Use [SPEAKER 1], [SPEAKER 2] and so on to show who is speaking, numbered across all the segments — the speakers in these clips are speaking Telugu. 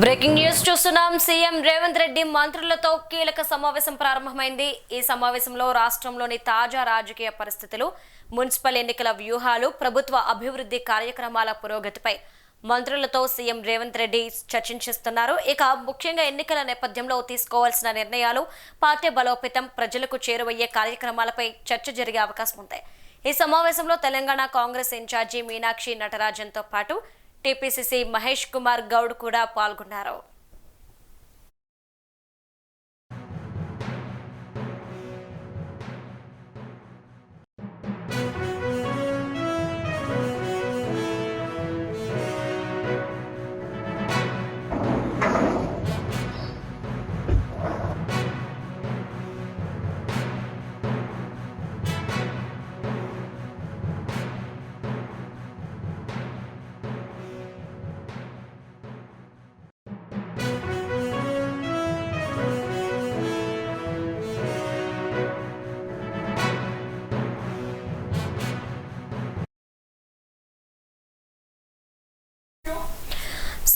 [SPEAKER 1] బ్రేకింగ్ న్యూస్ చూస్తున్నాం. సీఎం రేవంత్ రెడ్డి మంత్రులతో కీలక సమావేశం ప్రారంభమైంది. ఈ సమావేశంలో రాష్ట్రంలోని తాజా రాజకీయ పరిస్థితులు మున్సిపల్ ఎన్నికల వ్యూహాలు ప్రభుత్వ అభివృద్ధి కార్యక్రమాల పురోగతిపై మంత్రులతో సీఎం రేవంత్ రెడ్డి చర్చించిస్తున్నారు. ఇక ముఖ్యంగా ఎన్నికల నేపథ్యంలో తీసుకోవాల్సిన నిర్ణయాలు పార్టీ బలోపేతం ప్రజలకు చేరువయ్యే కార్యక్రమాలపై చర్చ జరిగే అవకాశం ఉంది. ఈ సమావేశంలో తెలంగాణ కాంగ్రెస్ ఇన్ఛార్జి మీనాక్షి నటరాజన్తో పాటు టీపీసీసీ మహేష్ కుమార్ గౌడ్ కూడా పాల్గొన్నారు.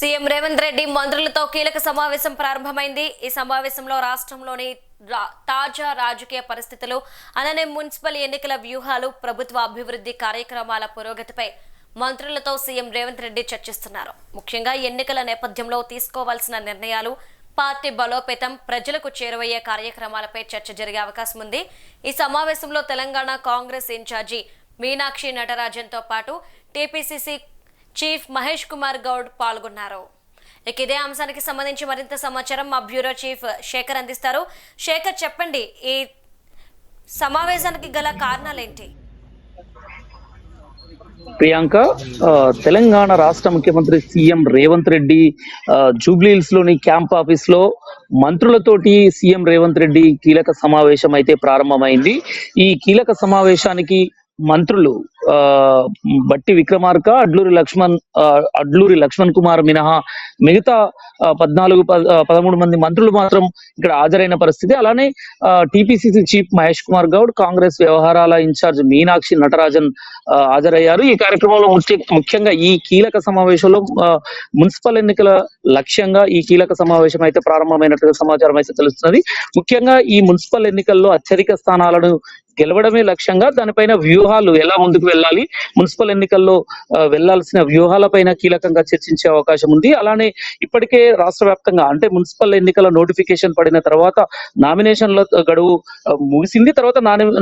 [SPEAKER 1] సీఎం రేవంత్ రెడ్డి మంత్రులతో కీలక సమావేశం ప్రారంభమైంది. ఈ సమావేశంలో రాష్ట్రంలోని తాజా రాజకీయ పరిస్థితులు అలానే మున్సిపల్ ఎన్నికల వ్యూహాలు ప్రభుత్వ అభివృద్ధి కార్యక్రమాల పురోగతిపై మంత్రులతో సీఎం రేవంత్ రెడ్డి చర్చిస్తున్నారు. ముఖ్యంగా ఎన్నికల నేపథ్యంలో తీసుకోవాల్సిన నిర్ణయాలు పార్టీ బలోపేతం ప్రజలకు చేరువయ్యే కార్యక్రమాలపై చర్చ జరిగే అవకాశం ఉంది. ఈ సమావేశంలో తెలంగాణ కాంగ్రెస్ ఇన్ఛార్జి మీనాక్షి నటరాజన్తో పాటు టీపీసీసీ చీఫ్ మహేష్ కుమార్ గౌడ్ పాల్గొన్నారు. ఇక ఇదే అంశానికి సంబంధించి మరింత సమాచారం మా బ్యూరో చీఫ్ శేఖర్ అందిస్తారు. శేఖర్ చెప్పండి ఈ సమావేశానికి గల కారణాలేంటి?
[SPEAKER 2] ప్రియాంక తెలంగాణ రాష్ట్ర ముఖ్యమంత్రి సీఎం రేవంత్ రెడ్డి ఆ, జూబ్లీహిల్స్లోని క్యాంప్ ఆఫీస్లో మంత్రులతోటి సీఎం రేవంత్ రెడ్డి కీలక సమావేశం అయితే ప్రారంభమైంది. ఈ కీలక సమావేశానికి మంత్రులు బట్టి విక్రమార్క అడ్లూరి లక్ష్మణ్ అడ్లూరి లక్ష్మణ్ కుమార్ మినహా మిగతా పద్నాలుగు పదమూడు మంది మంత్రులు మాత్రం ఇక్కడ హాజరైన పరిస్థితి. అలానే టిపిసిసి చీఫ్ మహేష్ కుమార్ గౌడ్ కాంగ్రెస్ వ్యవహారాల ఇన్ఛార్జ్ మీనాక్షి నటరాజన్ హాజరయ్యారు. ఈ కార్యక్రమంలో ముఖ్యంగా ఈ కీలక సమావేశంలో మున్సిపల్ ఎన్నికల లక్ష్యంగా ఈ కీలక సమావేశం అయితే ప్రారంభమైనట్టుగా సమాచారం అయితే తెలుస్తున్నది. ముఖ్యంగా ఈ మున్సిపల్ ఎన్నికల్లో అత్యధిక స్థానాలను గెలవడమే లక్ష్యంగా దానిపైన వ్యూహాలు ఎలా ముందుకు వెళ్ళాలి మున్సిపల్ ఎన్నికల్లో వెళ్ళాల్సిన వ్యూహాలపైన కీలకంగా చర్చించే అవకాశం ఉంది. అలానే ఇప్పటికే రాష్ట్ర వ్యాప్తంగా అంటే మున్సిపల్ ఎన్నికల నోటిఫికేషన్ పడిన తర్వాత నామినేషన్ల గడువు ముగిసింది. తర్వాత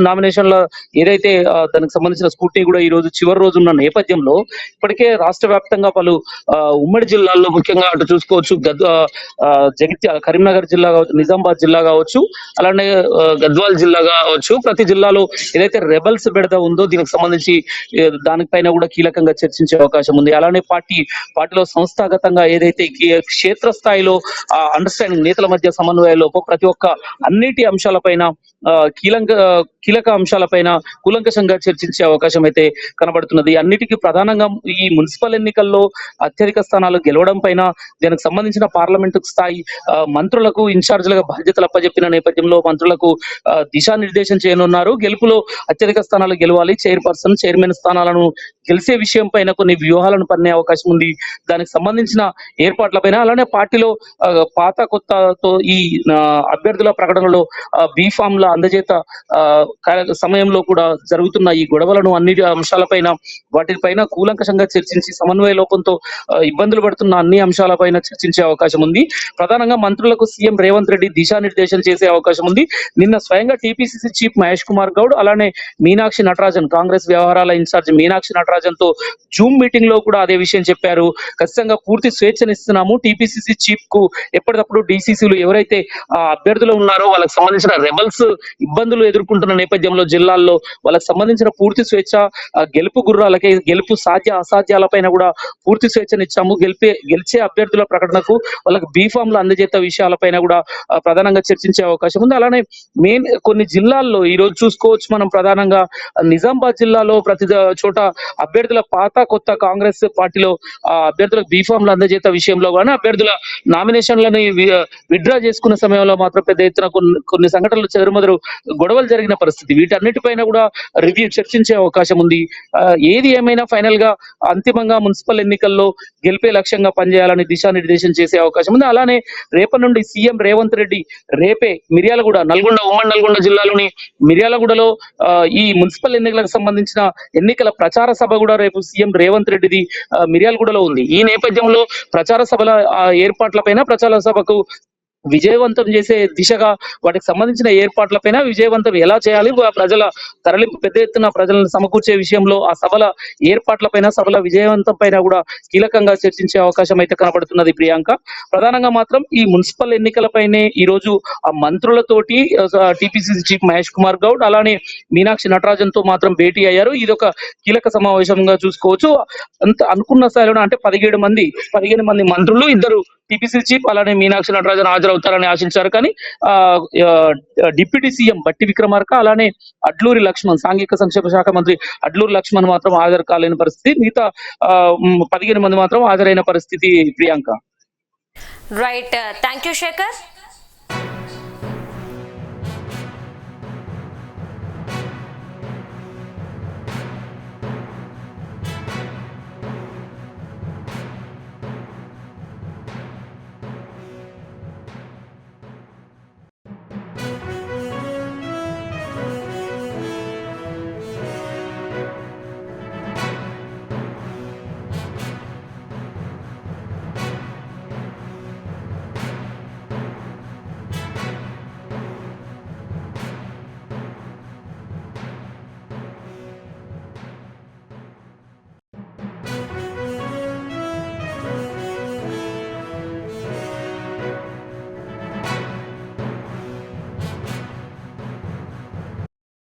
[SPEAKER 2] నామినేషన్ల ఏదైతే దానికి సంబంధించిన స్కూటీ కూడా ఈ రోజు చివరి రోజు ఉన్న నేపథ్యంలో ఇప్పటికే రాష్ట్ర వ్యాప్తంగా పలు ఉమ్మడి జిల్లాల్లో ముఖ్యంగా అటు చూసుకోవచ్చు గద్ జగిత్యాల కరీంనగర్ జిల్లా కావచ్చు నిజామాబాద్ జిల్లా కావచ్చు అలానే గద్వాల్ జిల్లా కావచ్చు ప్రతి జిల్లా జిల్లాలో ఏదైతే రెబల్స్ బెడద ఉందో దీనికి సంబంధించి దానిపైన కూడా కీలకంగా చర్చించే అవకాశం ఉంది. అలానే పార్టీ పార్టీలో సంస్థాగతంగా ఏదైతే క్షేత్ర స్థాయిలో అండర్స్టాండింగ్ నేతల మధ్య సమన్వయంలో ప్రతి ఒక్క అన్నిటి అంశాలపైన కీలక కీలక అంశాలపైన కూలంకషంగా చర్చించే అవకాశం అయితే కనబడుతున్నది. అన్నిటికీ ప్రధానంగా ఈ మున్సిపల్ ఎన్నికల్లో అత్యధిక స్థానాలు గెలవడం పైన దీనికి సంబంధించిన పార్లమెంటు స్థాయి ఆ, మంత్రులకు ఇన్ఛార్జీలుగా బాధ్యతలు అప్పజెప్పిన నేపథ్యంలో మంత్రులకు దిశానిర్దేశం చేయనున్నారు. గెలుపులో అత్యధిక స్థానాలు గెలవాలి. చైర్పర్సన్ చైర్మన్ స్థానాలను గెలిచే విషయం పైన కొన్ని వ్యూహాలను పన్నే అవకాశం ఉంది. దానికి సంబంధించిన ఏర్పాట్లపైన అలానే పార్టీలో పాత కొత్తతో ఈ అభ్యర్థుల ప్రకటనలో బీ ఫామ్ ల అందజేత ఆ, కార్య- సమయంలో కూడా జరుగుతున్న ఈ గొడవలను అన్ని అంశాలపైన వాటిపైన కూలంకషంగా చర్చించి సమన్వయ లోపంతో ఇబ్బందులు పడుతున్న అన్ని అంశాలపైన చర్చించే అవకాశం ఉంది. ప్రధానంగా మంత్రులకు సీఎం రేవంత్ రెడ్డి దిశానిర్దేశం చేసే అవకాశం ఉంది. నిన్న స్వయంగా టీపీసీసీ చీఫ్ మహేష్ కుమార్ గౌడ్ అలానే మీనాక్షి నటరాజన్ కాంగ్రెస్ వ్యవహారాల ఇన్ఛార్జ్ మీనాక్షి నటరాజన్ తో జూమ్ మీటింగ్లో కూడా అదే విషయం చెప్పారు. ఖచ్చితంగా పూర్తి స్వేచ్ఛనిస్తున్నాము. టీపీసీసీ చీఫ్కు ఎప్పటికప్పుడు డీసీసీలు ఎవరైతే ఆ అభ్యర్థులు ఉన్నారో వాళ్ళకి సంబంధించిన రెబల్స్ ఇబ్బందులు ఎదుర్కొంటున్న నేపథ్యంలో జిల్లాల్లో వాళ్ళకి సంబంధించిన పూర్తి స్వేచ్ఛ గెలుపు గుర్రాలకి గెలుపు సాధ్య అసాధ్యాలపైన కూడా పూర్తి స్వేచ్ఛనిచ్చాము. గెలిపే గెలిచే అభ్యర్థుల ప్రకటనకు వాళ్ళకి బీఫామ్లు అందజేత విషయాలపైన కూడా ప్రధానంగా చర్చించే అవకాశం ఉంది. అలానే మెయిన్ కొన్ని జిల్లాల్లో ఈ రోజు చూసుకోవచ్చు మనం ప్రధానంగా నిజామాబాద్ జిల్లాలో ప్రతి చోట అభ్యర్థుల పాత కొత్త కాంగ్రెస్ పార్టీలో ఆ అభ్యర్థులకు బీఫామ్లు అందజేత విషయంలో కానీ అభ్యర్థుల నామినేషన్లను విత్డ్రా చేసుకున్న సమయంలో మాత్రం పెద్ద ఎత్తున కొన్ని కొన్ని సంఘటనలు చెదురుమదురు గొడవలు జరిగిన పరిస్థితి. వీటన్నిటిపైన కూడా రివ్యూ చర్చించే అవకాశం ఉంది. ఏది ఏమైనా ఫైనల్గా అంతిమంగా మున్సిపల్ ఎన్నికల్లో గెలిపే లక్ష్యంగా పనిచేయాలని దిశానిర్దేశం చేసే అవకాశం ఉంది. అలానే రేపటి నుండి సీఎం రేవంత్ రెడ్డి రేపే మిర్యాలగూడ నల్గొండ ఉమ్మడి నల్గొండ జిల్లాలోని మిర్యాలగూడలో ఈ మున్సిపల్ ఎన్నికలకు సంబంధించిన ఎన్నికల ప్రచార సభ కూడా రేపు సీఎం రేవంత్ రెడ్డిది మిర్యాలగూడలో ఉంది. ఈ నేపథ్యంలో ప్రచార సభల ఆ, ఏర్పాట్లపైన ప్రచార సభకు విజయవంతం చేసే దిశగా వాటికి సంబంధించిన ఏర్పాట్లపైన విజయవంతం ఎలా చేయాలి? ప్రజల తరలింపు పెద్ద ఎత్తున ప్రజలను సమకూర్చే విషయంలో ఆ సభల ఏర్పాట్లపైన సభల విజయవంతం పైన కూడా కీలకంగా చర్చించే అవకాశం అయితే కనబడుతున్నది ప్రియాంక. ప్రధానంగా మాత్రం ఈ మున్సిపల్ ఎన్నికలపైనే ఈ రోజు ఆ మంత్రులతోటి టిపిసిసి చీఫ్ మహేష్ కుమార్ గౌడ్ అలానే మీనాక్షి నటరాజన్తో మాత్రం భేటీ అయ్యారు. ఇది ఒక కీలక సమావేశంగా చూసుకోవచ్చు. అంత అనుకున్న స్థాయిలో అంటే పదిహేడు మంది పదిహేను మంది మంత్రులు ఇద్దరు టిపిసి చీఫ్ అలానే మీనాక్షి నటరాజన్ హాజరవుతారని ఆశించారు. కానీ డిప్యూటీ సీఎం బట్టి విక్రమార్క అలానే అడ్లూరి లక్ష్మణ్ సాంఘిక సంక్షేమ శాఖ మంత్రి అడ్లూరి లక్ష్మణ్ మాత్రం హాజరు కాలేని పరిస్థితి. మిగతా పదిహేను మంది మాత్రం హాజరైన పరిస్థితి Priyanka.
[SPEAKER 1] Right thank you Shekhar